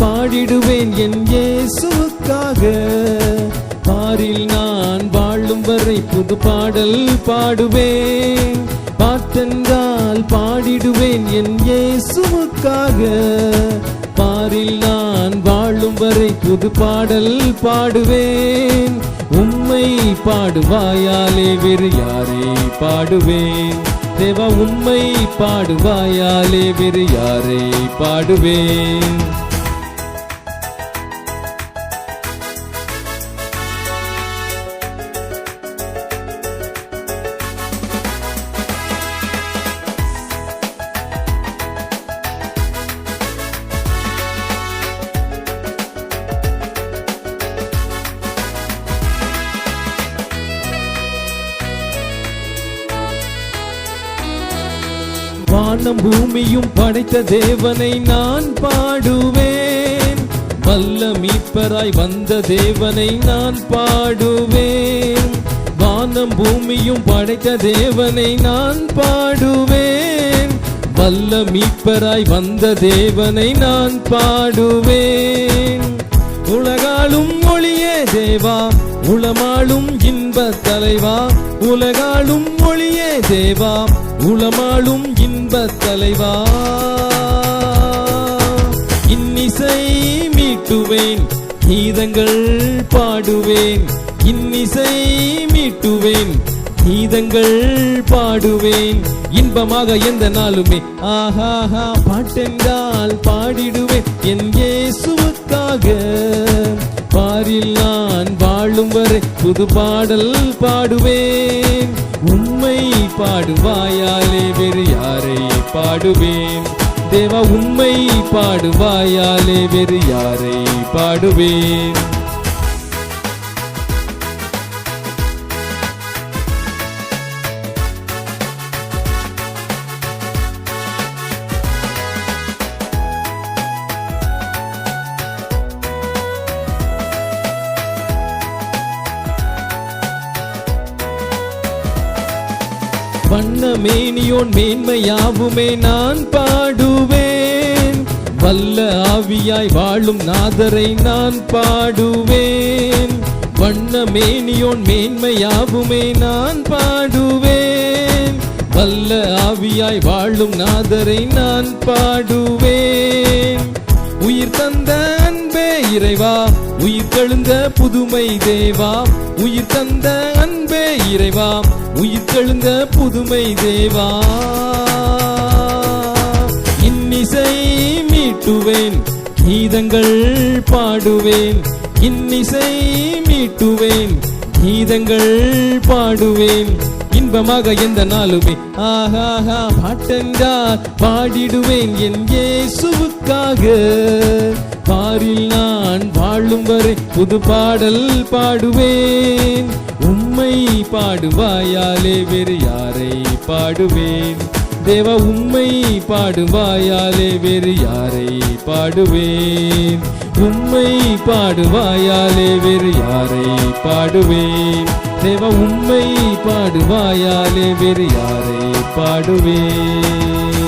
பாடிடுவேன் என் இயேசுவுக்காக பாரில் நான் வாழும் வரை புது பாடல் பாடுவேன். பார்த்தென்றால் பாடிடுவேன் என் இயேசுவுக்காக. பாரில் நான் வாழும் வரை புது பாடல் பாடுவேன். உம்மை பாடுவாயாலே வேறு யாரை பாடுவேன்? தேவா உம்மை பாடுவாயாலே வேறு யாரை பாடுவேன்? வானம் பூமியும் படைத்த தேவனை நான் பாடுவேன். வல்ல மீட்பராய் வந்த தேவனை நான் பாடுவேன். வானம் பூமியும் படைத்த தேவனை நான் பாடுவேன். வல்ல மீட்பராய் வந்த தேவனை நான் பாடுவேன். உலகாலும் ஒளியே தேவா உளமாளும் இன்ப தலைவா உலகாளும் ஒளியே தேவா உளமாளும் இன்ப தலைவா. இன்னிசை மீட்டுவேன் கீதங்கள் பாடுவேன் இன்னிசை மீட்டுவேன் கீதங்கள் பாடுவேன். இன்பமாக எந்த நாளுமே ஆஹாஹா பாட்டென்றால் பாடிடுவேன். என் இயேசுவுக்காக பாரில்லா வாழும் வரை புது பாடல் பாடுவேன். உண்மை பாடுவாயாலே வேறு யாரை பாடுவேன். தேவா உண்மை பாடுவாயாலே வேறு யாரை பாடுவேன். வண்ணமேனியோன் மேன்மையாவுமே நான் பாடுவேன். வல்ல ஆவியாய் வாழும் நாதரை நான் பாடுவேன். வண்ணமேனியோன் மேன்மையாவுமே நான் பாடுவேன். வல்ல ஆவியாய் வாழும் நாதரை நான் பாடுவேன். உயிர் தந்த அன்பே இறைவா உயிர் தெழுந்த புதுமை தேவா உயிர் தந்த அன்பே இறைவா உயிர் தெழுந்த புதுமை தேவா. இன்னிசை மீட்டுவேன் கீதங்கள் பாடுவேன். இன்னிசை மீட்டுவேன் கீதங்கள் பாடுவேன். இன்பமாக எந்த நாளுமே ஆஹாஹா பாட்டென்றால் பாடிடுவேன் என் இயேசுவுக்காக. பாரில் நான் வாழும் வரை புது பாடல் பாடுவேன். உம்மை பாடுவாயாலே வேறு யாரை பாடுவேன்? தேவ உம்மை பாடுவாயாலே வேறு யாரை பாடுவேன்? உம்மை பாடுவாயாலே வேறு யாரை பாடுவேன்? தேவ உம்மை பாடுவாயாலே வேறு யாரை பாடுவேன்?